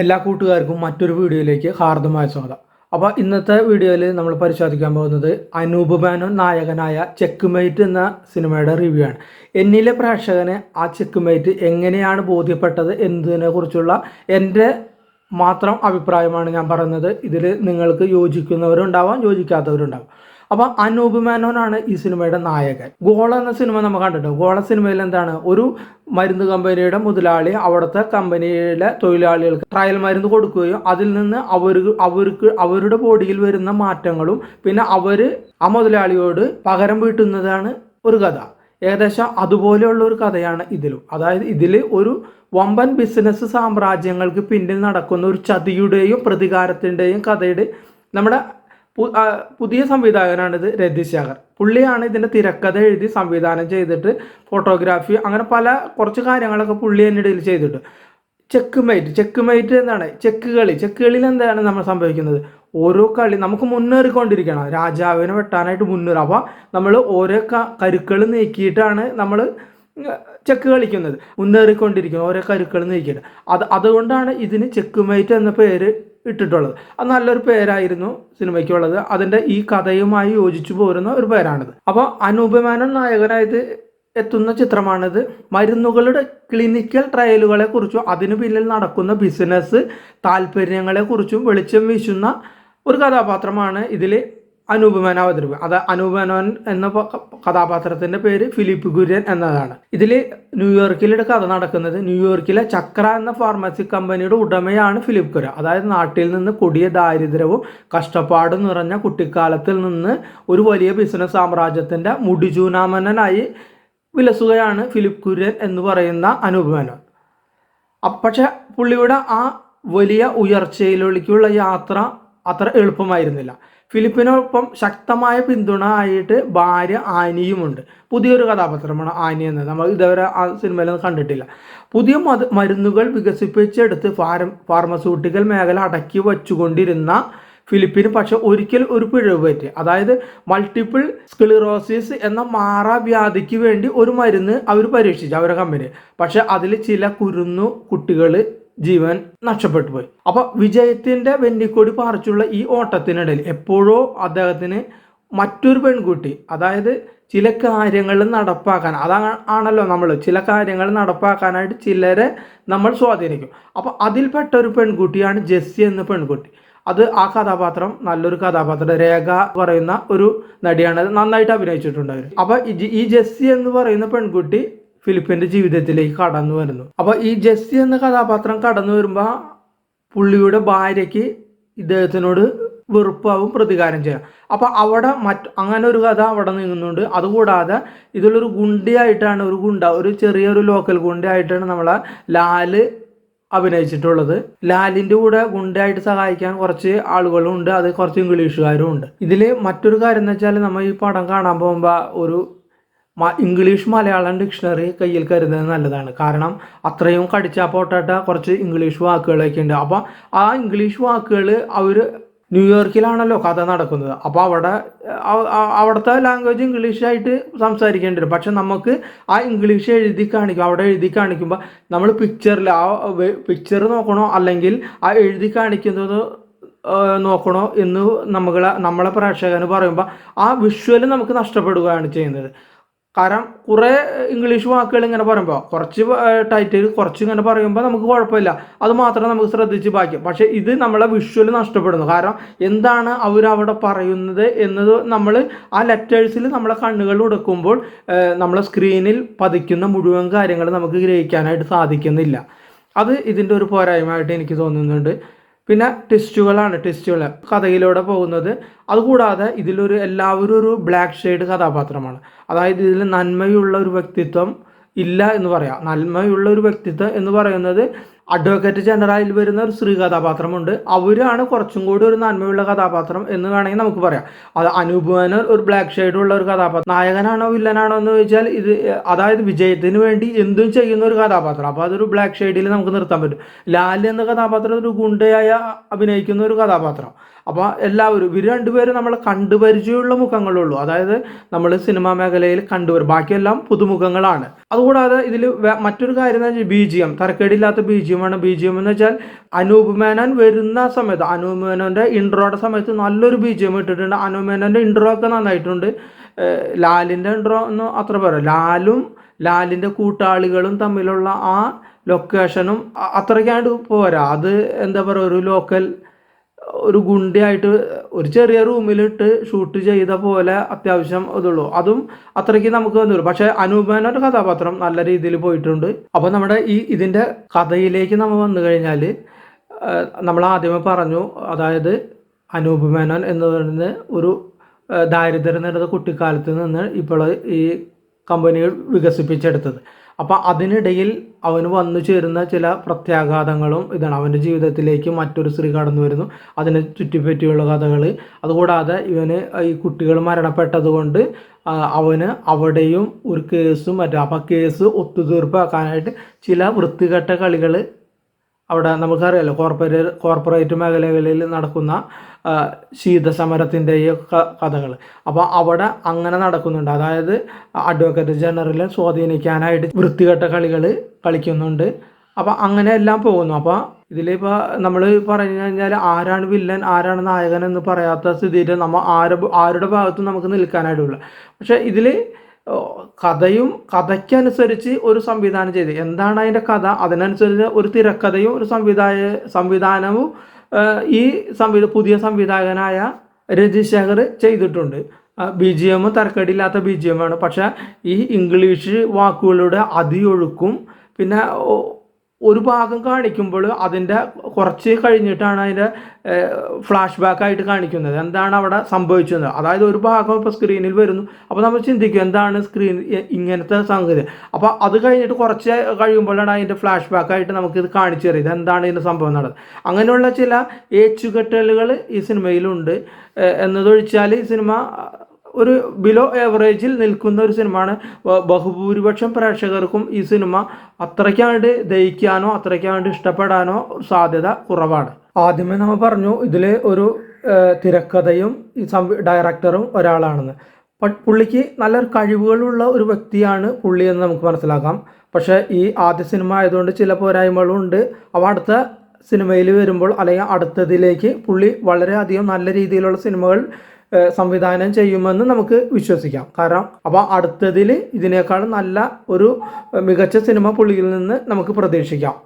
എല്ലാ കൂട്ടുകാർക്കും മറ്റൊരു വീഡിയോയിലേക്ക് ഹാർദമായ സ്വാഗതം. അപ്പോൾ ഇന്നത്തെ വീഡിയോയിൽ നമ്മൾ പരിശോധിക്കാൻ പോകുന്നത് അനൂപ് മേനോൻ നായകനായ ചെക്കുമേറ്റ് എന്ന സിനിമയുടെ റിവ്യൂ ആണ് എന്നിലെ പ്രേക്ഷകന് ആ ചെക്കുമേറ്റ് എങ്ങനെയാണ് ബോധ്യപ്പെട്ടത് എന്നതിനെ കുറിച്ചുള്ള എന്റെ മാത്രം അഭിപ്രായമാണ് ഞാൻ പറയുന്നത്. ഇതിൽ നിങ്ങൾക്ക് യോജിക്കുന്നവരുണ്ടാവാം യോജിക്കാത്തവരുണ്ടാവാം. അപ്പൊ അനൂപ് മേനോനാണ് ഈ സിനിമയുടെ നായകൻ. ഗോള എന്ന സിനിമ നമ്മൾ കണ്ടിട്ടുണ്ട്. ഗോള സിനിമയിൽ എന്താണ്? ഒരു മരുന്ന് കമ്പനിയുടെ മുതലാളി അവിടുത്തെ കമ്പനിയിലെ തൊഴിലാളികൾക്ക് ട്രയൽ മരുന്ന് കൊടുക്കുകയും അതിൽ നിന്ന് അവർ അവർക്ക് അവരുടെ ബോഡിയിൽ വരുന്ന മാറ്റങ്ങളും പിന്നെ അവർ ആ മുതലാളിയോട് പകരം വീട്ടുന്നതാണ് ഒരു കഥ. ഏകദേശം അതുപോലെയുള്ള ഒരു കഥയാണ് ഇതിലും. അതായത് ഇതിൽ ഒരു വമ്പൻ ബിസിനസ് സാമ്രാജ്യങ്ങൾക്ക് പിന്നിൽ നടക്കുന്ന ഒരു ചതിയുടെയും പ്രതികാരത്തിന്റെയും കഥയുടെ നമ്മുടെ പുതിയ സംവിധായകനാണിത് രതീഷ് ശാഖർ പുള്ളിയാണ് ഇതിന്റെ തിരക്കഥ എഴുതി സംവിധാനം ചെയ്തിട്ട് ഫോട്ടോഗ്രാഫി അങ്ങനെ പല കുറച്ച് കാര്യങ്ങളൊക്കെ പുള്ളി എന്റെ ഇടയിൽ ചെയ്തിട്ട്. ചെക്ക് മൈറ്റ് ചെക്ക് മൈറ്റ് എന്താണ്? ചെക്ക് കളി ചെക്ക് കളിയിൽ എന്താണ് നമ്മൾ സംഭവിക്കുന്നത്? ഓരോ കളി നമുക്ക് മുന്നേറിക്കൊണ്ടിരിക്കണം. രാജാവിനെ വെട്ടാനായിട്ട് മുന്നേറും. അപ്പോൾ നമ്മൾ ഓരോ കരുക്കൾ നീക്കിയിട്ടാണ് നമ്മൾ ചെക്ക് കളിക്കുന്നത്. മുന്നേറിക്കൊണ്ടിരിക്കുന്നത് ഓരോ കരുക്കൾ നീക്കിയിട്ട്. അത് അതുകൊണ്ടാണ് ഇതിന് ചെക്ക് മൈറ്റ് എന്ന പേര് ഇട്ടിട്ടുള്ളത്. അത് നല്ലൊരു പേരായിരുന്നു സിനിമയ്ക്കുള്ളത്. അതിന്റെ ഈ കഥയുമായി യോജിച്ചു പോരുന്ന ഒരു പേരാണിത്. അപ്പോൾ അനൂപമാനൻ നായകനായത് എത്തുന്ന ചിത്രമാണിത്. മരുന്നുകളുടെ ക്ലിനിക്കൽ ട്രയലുകളെ കുറിച്ചും അതിനു പിന്നിൽ നടക്കുന്ന ബിസിനസ് താല്പര്യങ്ങളെ കുറിച്ചും വെളിച്ചം വീശുന്ന ഒരു കഥാപാത്രമാണ് ഇതിൽ അനൂപ് മേനോൻ അവതരിപ്പിക്കുക അത് അനൂപ് മേനോൻ എന്ന കഥാപാത്രത്തിന്റെ പേര് ഫിലിപ്പ് കുര്യൻ എന്നതാണ്. ഇതിൽ ന്യൂയോർക്കിലെ കഥ നടക്കുന്നത് ന്യൂയോർക്കിലെ ചക്ര എന്ന ഫാർമസി കമ്പനിയുടെ ഉടമയാണ് ഫിലിപ്പ് കുര്യൻ അതായത് നാട്ടിൽ നിന്ന് കൊടിയ ദാരിദ്ര്യവും കഷ്ടപ്പാടും നിറഞ്ഞ കുട്ടിക്കാലത്തിൽ നിന്ന് ഒരു വലിയ ബിസിനസ് സാമ്രാജ്യത്തിന്റെ മുടിചൂനാമനായി വിലസുകയാണ് ഫിലിപ്പ് കുര്യൻ എന്ന് പറയുന്ന അനൂപ് മേനോൻ പക്ഷെ പുള്ളിയുടെ ആ വലിയ ഉയർച്ചയിലേക്കുള്ള യാത്ര അത്ര എളുപ്പമായിരുന്നില്ല. ഫിലിപ്പിനൊപ്പം ശക്തമായ പിന്തുണ ആയിട്ട് ഭാര്യ ആനിയുമുണ്ട്. പുതിയൊരു കഥാപാത്രമാണ് ആനി എന്നത് നമ്മൾ ഇതുവരെ ആ സിനിമയിലൊന്നും കണ്ടിട്ടില്ല. പുതിയ മത് മരുന്നുകൾ വികസിപ്പിച്ചെടുത്ത് ഫാർം ഫാർമസ്യൂട്ടിക്കൽ മേഖല അടക്കി വച്ചുകൊണ്ടിരുന്ന ഫിലിപ്പിന് പക്ഷെ ഒരിക്കൽ ഒരു പിഴവ് പറ്റി. അതായത് മൾട്ടിപ്പിൾ സ്ക്ലിറോസിസ് എന്ന മാറാവ്യാധിക്ക് വേണ്ടി ഒരു മരുന്ന് അവർ പരീക്ഷിച്ചു അവരുടെ കമ്പനി. പക്ഷെ അതിൽ ചില കുരുന്നു കുട്ടികൾ ജീവൻ നഷ്ടപ്പെട്ടു പോയി. അപ്പൊ വിജയത്തിന്റെ വെന്നിക്കൊടി പറിച്ചുള്ള ഈ ഓട്ടത്തിനിടയിൽ എപ്പോഴോ അദ്ദേഹത്തിന് മറ്റൊരു പെൺകുട്ടി അതായത് ചില കാര്യങ്ങൾ നടപ്പാക്കാൻ അതാണ് ആണല്ലോ നമ്മൾ ചില കാര്യങ്ങൾ നടപ്പാക്കാനായിട്ട് ചിലരെ നമ്മൾ സ്വാധീനിക്കും. അപ്പോൾ അതിൽപ്പെട്ട ഒരു പെൺകുട്ടിയാണ് ജെസ്സി എന്ന പെൺകുട്ടി. അത് ആ കഥാപാത്രം നല്ലൊരു കഥാപാത്രം രേഖ പറയുന്ന ഒരു നടിയാണ് നന്നായിട്ട് അഭിനയിച്ചിട്ടുണ്ടായിരുന്നു. അപ്പോൾ അപ്പൊ ഈ ജെസ്സി എന്ന് പറയുന്ന പെൺകുട്ടി ഫിലിപ്പിന്റെ ജീവിതത്തിലേക്ക് കടന്നു വരുന്നു. അപ്പൊ ഈ ജെസ്സി എന്ന കഥാപാത്രം കടന്നു വരുമ്പോ പുള്ളിയുടെ ഭാര്യയ്ക്ക് ഇദ്ദേഹത്തിനോട് വെറുപ്പാവും പ്രതികാരം ചെയ്യാം. അപ്പൊ അവിടെ മറ്റ് അങ്ങനെ ഒരു കഥ അവിടെ നീങ്ങുന്നുണ്ട്. അതുകൂടാതെ ഇതിലൊരു ഗുണ്ടിയായിട്ടാണ് ഒരു ഗുണ്ട ഒരു ചെറിയൊരു ലോക്കൽ ഗുണ്ടയായിട്ടാണ് നമ്മളെ ലാൽ അഭിനയിച്ചിട്ടുള്ളത്. ലാലിന്റെ കൂടെ ഗുണ്ടയായിട്ട് സഹായിക്കാൻ കുറച്ച് ആളുകളും ഉണ്ട് അത് കുറച്ച് ഇംഗ്ലീഷുകാരും ഉണ്ട്. ഇതിൽ മറ്റൊരു കാര്യം എന്ന് വെച്ചാൽ നമ്മൾ ഈ പടം കാണാൻ പോകുമ്പോൾ ഒരു ഇംഗ്ലീഷ് മലയാളം ഡിക്ഷണറി കയ്യിൽ കരുതുന്നത് നല്ലതാണ്. കാരണം അത്രയും കടിച്ചാപ്പോട്ടാട്ട കുറച്ച് ഇംഗ്ലീഷ് വാക്കുകളൊക്കെ ഉണ്ട്. അപ്പോൾ ആ ഇംഗ്ലീഷ് വാക്കുകൾ അവർ ന്യൂയോർക്കിലാണല്ലോ കഥ നടക്കുന്നത്. അപ്പോൾ അവിടെ അവിടുത്തെ ലാംഗ്വേജ് ഇംഗ്ലീഷായിട്ട് സംസാരിക്കേണ്ടി വരും. പക്ഷെ നമുക്ക് ആ ഇംഗ്ലീഷ് എഴുതി കാണിക്കും അവിടെ എഴുതി കാണിക്കുമ്പോൾ നമ്മൾ പിക്ചറിൽ ആ പിക്ചർ നോക്കണോ അല്ലെങ്കിൽ ആ എഴുതി കാണിക്കുന്നത് നോക്കണോ എന്ന് നമ്മളെ നമ്മളെ പ്രേക്ഷകന് പറയുമ്പോൾ ആ വിഷ്വൽ നമുക്ക് നഷ്ടപ്പെടുകയാണ് ചെയ്യുന്നത്. കാരണം കുറേ ഇംഗ്ലീഷ് വാക്കുകൾ ഇങ്ങനെ പറയുമ്പോൾ കുറച്ച് ടൈറ്റിൽ കുറച്ച് ഇങ്ങനെ പറയുമ്പോൾ നമുക്ക് കുഴപ്പമില്ല. അത് മാത്രം നമുക്ക് ശ്രദ്ധിച്ച് ബാക്കി. പക്ഷേ ഇത് നമ്മളെ വിഷ്വൽ നഷ്ടപ്പെടുന്നു. കാരണം എന്താണ് അവരവിടെ പറയുന്നത് എന്നത് നമ്മൾ ആ ലെറ്റേഴ്സിൽ നമ്മളെ കണ്ണുകൾ ഉടക്കുമ്പോൾ നമ്മളെ സ്ക്രീനിൽ പതിക്കുന്ന മുഴുവൻ കാര്യങ്ങൾ നമുക്ക് ഗ്രഹിക്കാനായിട്ട് സാധിക്കുന്നില്ല. അത് ഇതിന്റെ ഒരു പോരായ്മയായിട്ട് എനിക്ക് തോന്നുന്നുണ്ട്. പിന്നെ ടെസ്റ്റുകളാണ് ടെസ്റ്റുകൾ കഥയിലൂടെ പോകുന്നത്. അതുകൂടാതെ ഇതിലൊരു എല്ലാവരും ഒരു ബ്ലാക്ക് ഷെയ്ഡ് കഥാപാത്രമാണ്. അതായത് ഇതിൽ നന്മയുള്ള ഒരു വ്യക്തിത്വം ഇല്ല എന്ന് പറയാം. നന്മയുള്ള ഒരു വ്യക്തിത്വം എന്ന് പറയുന്നത് അഡ്വക്കേറ്റ് ജനറലിൽ വരുന്ന ഒരു സ്ത്രീ കഥാപാത്രമുണ്ട് അവരാണ് കുറച്ചും കൂടി ഒരു നന്മയുള്ള കഥാപാത്രം എന്ന് വേണമെങ്കിൽ നമുക്ക് പറയാം. അത് അനുഭവന ഒരു ബ്ലാക്ക് ഷെയ്ഡുള്ള ഒരു കഥാപാത്രം. നായകനാണോ വില്ലനാണോ എന്ന് ചോദിച്ചാൽ ഇത് അതായത് വിജയത്തിന് വേണ്ടി എന്തും ചെയ്യുന്ന ഒരു കഥാപാത്രം. അപ്പോൾ അതൊരു ബ്ലാക്ക് ഷെയ്ഡിൽ നമുക്ക് നിർത്താൻ പറ്റും. ലാൽ എന്ന കഥാപാത്രം ഒരു ഗുണ്ടയായ അഭിനയിക്കുന്ന ഒരു കഥാപാത്രം. അപ്പോൾ എല്ലാവരും ഇവർ രണ്ടുപേരും നമ്മൾ കണ്ടുപരിചയമുള്ള മുഖങ്ങളുള്ളൂ. അതായത് നമ്മൾ സിനിമാ മേഖലയിൽ കണ്ടുവരും ബാക്കിയെല്ലാം പുതുമുഖങ്ങളാണ്. അതുകൂടാതെ ഇതിൽ മറ്റൊരു കാര്യം എന്ന് വെച്ചാൽ ബി ജി എം തരക്കേടില്ലാത്ത ബി ജി എം ആണ് ബി ജി എം എന്ന് വെച്ചാൽ അനൂപ് മേനോൻ വരുന്ന സമയത്ത് അനൂപ് മേനോന്റെ ഇൻട്രോയുടെ സമയത്ത് നല്ലൊരു ബി ജി എം ഇട്ടിട്ടുണ്ട്. അനൂപ് മേനോന്റെ ഇൻട്രോ ഒക്കെ നന്നായിട്ടുണ്ട്. ലാലിന്റെ ഇൻട്രോ ഒന്നും അത്ര പറയാം ലാലും ലാലിന്റെ കൂട്ടാളികളും തമ്മിലുള്ള ആ ലൊക്കേഷനും അത്രയ്ക്കാണ്ട് പോരാ. അത് എന്താ പറയുക ഒരു ലോക്കൽ ഒരു ഗുണ്ടിയായിട്ട് ഒരു ചെറിയ റൂമിലിട്ട് ഷൂട്ട് ചെയ്ത പോലെ അത്യാവശ്യം ഇതുള്ളൂ. അതും അത്രയ്ക്ക് നമുക്ക് വന്നുള്ളൂ പക്ഷേ അനൂപേനൊരു കഥാപാത്രം നല്ല രീതിയിൽ പോയിട്ടുണ്ട്. അപ്പോൾ നമ്മുടെ ഈ ഇതിന്റെ കഥയിലേക്ക് നമ്മൾ വന്നു കഴിഞ്ഞാൽ നമ്മൾ ആദ്യമേ പറഞ്ഞു അതായത് അനൂപ് മേനോൻ എന്ന് പറയുന്നത് ഒരു ദാരിദ്ര്യം നേടുന്ന കുട്ടിക്കാലത്ത് നിന്ന് ഇപ്പോൾ ഈ കമ്പനികൾ വികസിപ്പിച്ചെടുത്തത്. അപ്പം അതിനിടയിൽ അവന് വന്നു ചേരുന്ന ചില പ്രത്യാഘാതങ്ങളും ഇതാണ്. അവന്റെ ജീവിതത്തിലേക്ക് മറ്റൊരു സ്ത്രീ കടന്നു വരുന്നു. അതിനെ ചുറ്റിപ്പറ്റിയുള്ള കഥകൾ അതുകൂടാതെ ഇവന് ഈ കുട്ടികൾ മരണപ്പെട്ടതുകൊണ്ട് അവന് അവിടെയും ഒരു കേസും മറ്റും അപ്പം കേസ് ഒത്തുതീർപ്പാക്കാനായിട്ട് ചില വൃത്തികെട്ട കളികൾ അവിടെ നമുക്കറിയാലോ കോർപ്പറേറ്റ് കോർപ്പറേറ്റ് മേഖലകളിൽ നടക്കുന്ന ശീതസമരത്തിന്റെയും കഥകൾ അപ്പോൾ അവിടെ അങ്ങനെ നടക്കുന്നുണ്ട്. അതായത് അഡ്വക്കേറ്റ് ജനറലിനെ സ്വാധീനിക്കാനായിട്ട് വൃത്തികെട്ട കളികൾ കളിക്കുന്നുണ്ട്. അപ്പോൾ അങ്ങനെ എല്ലാം പോകുന്നു. അപ്പോൾ ഇതിലിപ്പോൾ നമ്മൾ പറഞ്ഞു കഴിഞ്ഞാൽ ആരാണ് വില്ലൻ ആരാണ് നായകൻ എന്ന് പറയാത്ത സ്ഥിതിയിൽ നമ്മൾ ആര് ആരുടെ ഭാഗത്തും നമുക്ക് നിൽക്കാനായിട്ടുള്ള പക്ഷേ ഇതിൽ കഥയും കഥയ്ക്കനുസരിച്ച് ഒരു സംവിധാനം ചെയ്ത്. എന്താണ് അതിന്റെ കഥ? അതിനനുസരിച്ച് ഒരു തിരക്കഥയും ഒരു സംവിധായ സംവിധാനവും ഈ സംവിധ പുതിയ സംവിധായകനായ രജിശേഖർ ശേഖർ ചെയ്തിട്ടുണ്ട് ബി ജി എം തരക്കേടില്ലാത്ത ബി ജി എം ആണ്. പക്ഷേ ഈ ഇംഗ്ലീഷ് വാക്കുകളുടെ അതിയൊഴുക്കും പിന്നെ ഒരു ഭാഗം കാണിക്കുമ്പോൾ അതിന്റെ കുറച്ച് കഴിഞ്ഞിട്ടാണ് അതിന്റെ ഫ്ലാഷ് ബാക്ക് ആയിട്ട് കാണിക്കുന്നത്. എന്താണ് അവിടെ സംഭവിച്ചത്? അതായത് ഒരു ഭാഗം ഇപ്പോൾ സ്ക്രീനിൽ വരുന്നു. അപ്പോൾ നമ്മൾ ചിന്തിക്കും എന്താണ് സ്ക്രീൻ ഇങ്ങനത്തെ സംഗതി? അപ്പോൾ അത് കഴിഞ്ഞിട്ട് കുറച്ച് കഴിയുമ്പോഴാണ് അതിന്റെ ഫ്ലാഷ് ബാക്ക് ആയിട്ട് നമുക്കിത് കാണിച്ചു തരും എന്താണ് ഇതിന്റെ സംഭവം നടന്നത്? അങ്ങനെയുള്ള ചില ഏച്ചുകെട്ടലുകൾ ഈ സിനിമയിലുണ്ട് എന്നതൊഴിച്ചാൽ ഈ സിനിമ ഒരു ബിലോ ഏവറേജിൽ നിൽക്കുന്ന ഒരു സിനിമയാണ്. ബഹുഭൂരിപക്ഷം പ്രേക്ഷകർക്കും ഈ സിനിമ അത്രയ്ക്കാണ്ട് ദഹിക്കാനോ അത്രയ്ക്കാണ്ട് ഇഷ്ടപ്പെടാനോ സാധ്യത കുറവാണ്. ആദ്യമേ നമ്മൾ പറഞ്ഞു ഇതിൽ ഒരു തിരക്കഥയും ഡയറക്ടറും ഒരാളാണെന്ന്. പുള്ളിക്ക് നല്ലൊരു കഴിവുകളുള്ള ഒരു വ്യക്തിയാണ് പുള്ളി എന്ന് നമുക്ക് മനസ്സിലാക്കാം. പക്ഷേ ഈ ആദ്യ സിനിമ ആയതുകൊണ്ട് ചില പോരായ്മകളും ഉണ്ട് അവ അടുത്ത സിനിമയിൽ വരുമ്പോൾ അല്ലെങ്കിൽ അടുത്തതിലേക്ക് പുള്ളി വളരെയധികം നല്ല രീതിയിലുള്ള സിനിമകൾ സംവിധാനം ചെയ്യുമെന്ന് നമുക്ക് വിശ്വസിക്കാം. കാരണം അപ്പോൾ അടുത്തതിൽ ഇതിനേക്കാൾ നല്ല ഒരു മികച്ച സിനിമ പുള്ളിയിൽ നിന്ന് നമുക്ക് പ്രതീക്ഷിക്കാം.